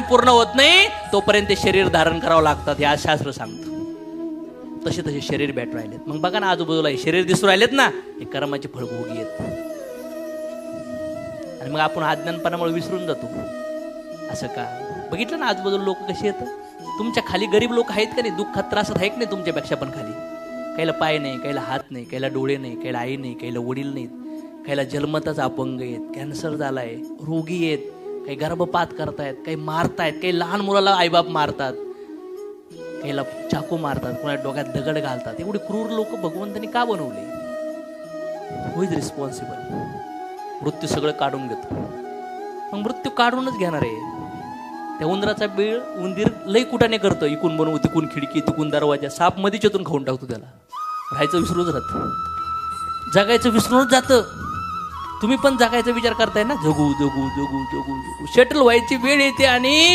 पूर्ण होत नाही तोपर्यंत ते शरीर धारण करावं लागतात हे आज शास्त्र सांगतं. तसे तसे शरीर भेट राहिलेत. मग बघा ना आजूबाजूला हे शरीर दिसून राहिलेत ना हे कर्माची फळभोगी आहेत. आणि मग आपण अज्ञानपणामुळे विसरून जातो. असं का? बघितलं ना आजूबाजूला लोक कसे येतात तुमच्या खाली गरीब लोक आहेत का नाही? दुःखात त्रासात आहेत नाही तुमच्यापेक्षा पण खाली? काहीला पाय नाही काहीला हात नाही काहीला डोळे नाही काहीला आई नाही काहीला वडील नाहीत. काहीला जन्मतच अपंग आहेत कॅन्सर झालाय रोगी आहेत. काही गर्भपात करतायत काही मारतायत काही लहान मुलाला आईबाप मारतात काहीला चाकू मारतात कोणा डोक्यात दगड घालतात. एवढे क्रूर लोक भगवंतांनी का बनवले? होईज रिस्पॉन्सिबल मृत्यू सगळं काढून घेतो. मग मृत्यू काढूनच घेणार आहे. त्या उंदराचा बीळ उंदीर लई कुठाने करतो. इकून बनवू तिकून खिडकी तिकून दरवाजा साप मध्येच येतून खाऊन टाकतो त्याला. राहायचं विसरूनच राहत. जगायचं विसरूनच जातं. तुम्ही पण जगायचा विचार करताय ना? जगू जगू जगू जगू जगू. शटल व्हायची वेळ येते आणि